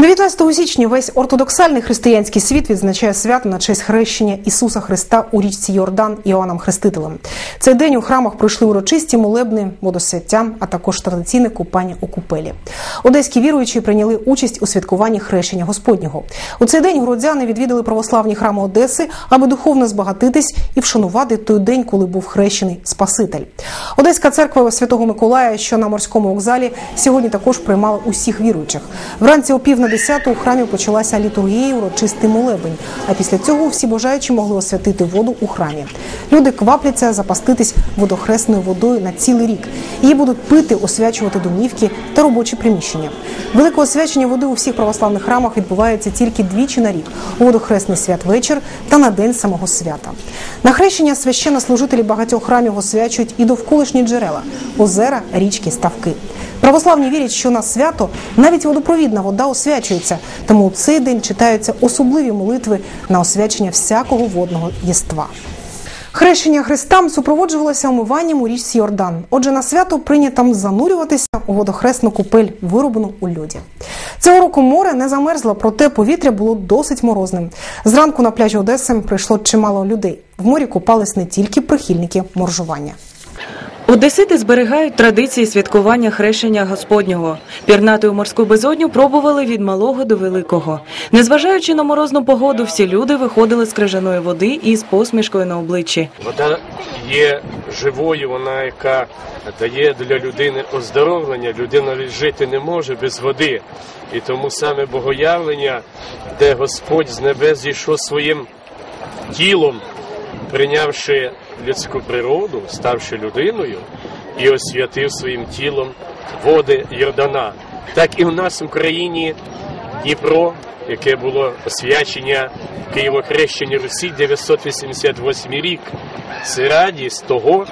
19 січня весь ортодоксальний християнський світ відзначає свято на честь хрещення Ісуса Христа у річці Йордан Іоанном Хрестителем. Цей день у храмах пройшли урочисті молебни, водосвяття, а також традиційне купання у купелі. Одеські віруючі прийняли участь у святкуванні хрещення Господнього. У цей день городяни відвідали православні храми Одеси, аби духовно збагатитись і вшанувати той день, коли був хрещений Спаситель. Одеська церква Святого Миколая, що на морському вокзалі, сьогодні також приймала усіх віруючих. Вранці о на десяту у храмі почалася літургія, і урочистий молебень. А після цього всі бажаючі могли освятити воду у храмі. Люди квапляться запаститись водохресною водою на цілий рік. Її будуть пити, освячувати домівки та робочі приміщення. Велике освячення води у всіх православних храмах відбувається тільки двічі на рік у водохресний святвечір та на день самого свята. На хрещення священнослужителі багатьох храмів освячують і довколишні джерела озера, річки, ставки. Православні вірять, що на свято навіть водопровідна вода освячується, тому у цей день читаються особливі молитви на освячення всякого водного єства. Хрещення Христам супроводжувалося омиванням у річці Йордан. Отже, на свято прийнято занурюватися у водохресну купель, вироблену у льоді. Цього року море не замерзло, проте повітря було досить морозним. Зранку на пляжі Одеси прийшло чимало людей. В морі купались не тільки прихильники моржування. Одесити зберігають традиції святкування хрещення Господнього. Пірнати у морську безодню пробували від малого до великого. Незважаючи на морозну погоду, всі люди виходили з крижаної води із посмішкою на обличчі. Вода є живою, вона яка дає для людини оздоровлення. Людина жити не може без води. І тому саме богоявлення, де Господь з небес зійшов своїм тілом, прийнявши людську природу, ставши людиною, і освятив своїм тілом води Йордана. Так і в нас в Україні Дніпро, яке було освячення Києво-хрещення Русі 988 рік. Це радість того,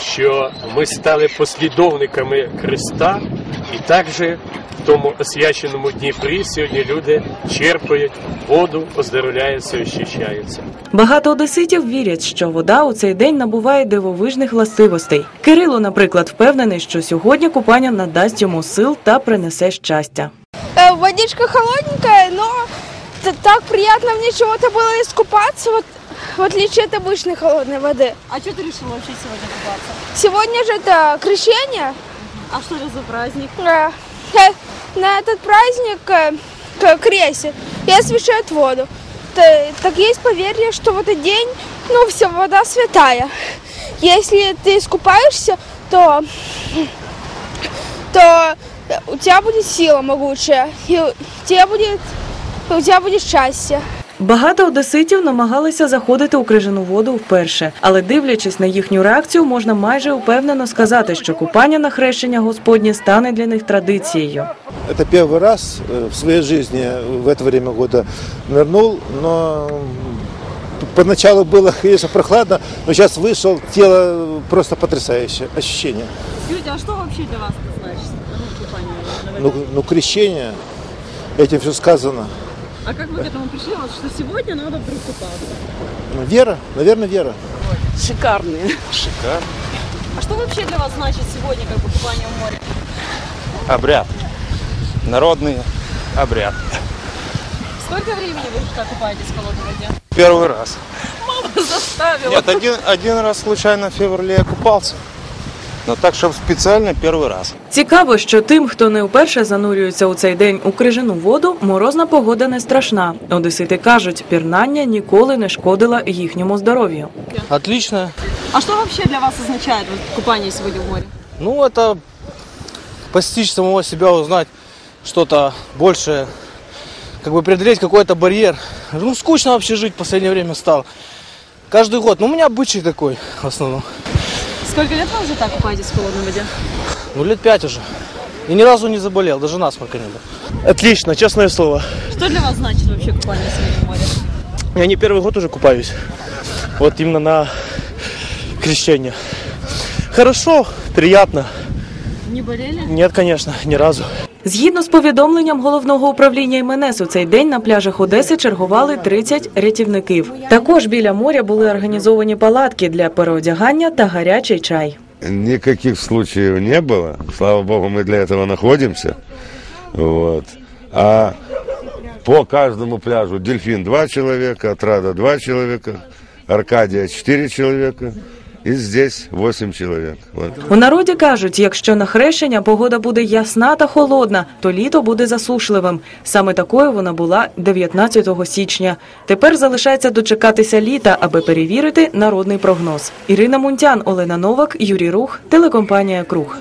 що ми стали послідовниками Христа, і також тому освяченому Дніпрі сьогодні люди черпають воду, оздоровляються, очищаються. Багато одеситів вірять, що вода у цей день набуває дивовижних властивостей. Кирило, наприклад, впевнений, що сьогодні купання надасть йому сил та принесе щастя. Э, Водичка холодненькая, но т- так приятно мне чего-то было искупаться, вот, в отличие от обычной холодной воды. А что ты решила вообще сегодня купаться? Сегодня же это крещение. А что это за праздник? Э, э, На этот праздник э, к- крестят и освещают воду. Так есть поверье, что в этот день, ну, вся вода святая. Если ты искупаешься, то, то у тебя будет сила могучая, и у тебя будет, у тебя будет счастье. Багато одеситів намагалися заходити у крижану воду вперше, але дивлячись на їхню реакцію, можна майже упевнено сказати, що купання на хрещення Господнє стане для них традицією. Это первый раз э, в своей жизни в это время года нырнул, но поначалу было, конечно, прохладно, но сейчас вышел, тело просто потрясающее ощущение. Юля, а что вообще для вас это значит? Ну, купание на воде. Ну, ну крещение, этим все сказано. А как вы к этому пришли, вот, что сегодня надо вдруг купаться? Вера, наверное, вера. Шикарные. Шикарно. А что вообще для вас значит сегодня как бы купание в море? обряд. Народный обряд. Сколько времени вы уже так купаетесь в холодной воде? Первый раз. Заставила. Нет, один, один раз случайно в феврале я купался. Но так, чтобы специально первый раз. Цікаво, що тим, хто не вперше занурюється у цей день у крижану воду, морозна погода не страшна. Одесити кажуть, пірнання ніколи не шкодило їхньому здоров'ю. Отлично. А что вообще для вас означает вот, купание сегодня в море? Ну, это постичь самого себя, узнать что-то большее, как бы преодолеть какой-то барьер. Ну, скучно вообще жить в последнее время стало. Каждый год. Ну, у меня обычай такой в основном. Сколько лет вы уже так купаетесь в холодной воде? Ну, лет пять уже. И ни разу не заболел, даже насморка не было. Отлично, честное слово. Что для вас значит вообще купание сегодня в море? Я не первый год уже купаюсь. Вот именно на крещение. Хорошо, приятно. Не болели? Нет, конечно, ни разу. Згідно з повідомленням головного управління МНС, у цей день на пляжах Одеси чергували 30 рятівників. Також біля моря були організовані палатки для переодягання та гарячий чай. Никаких случаев не было. Слава богу, мы для этого находимся. Вот. А по каждому пляжу дельфин два человека, отрада два человека, Аркадия четыре человека и здесь восемь чоловік. Вот. У народі кажуть, якщо на хрещення погода буде ясна та холодна, то літо буде засушливим. Саме такою вона була 19 січня. Тепер залишається дочекатися літа, аби перевірити народний прогноз. Ірина Мунтян, Олена Новак, Юрій Рух, телекомпанія Круг.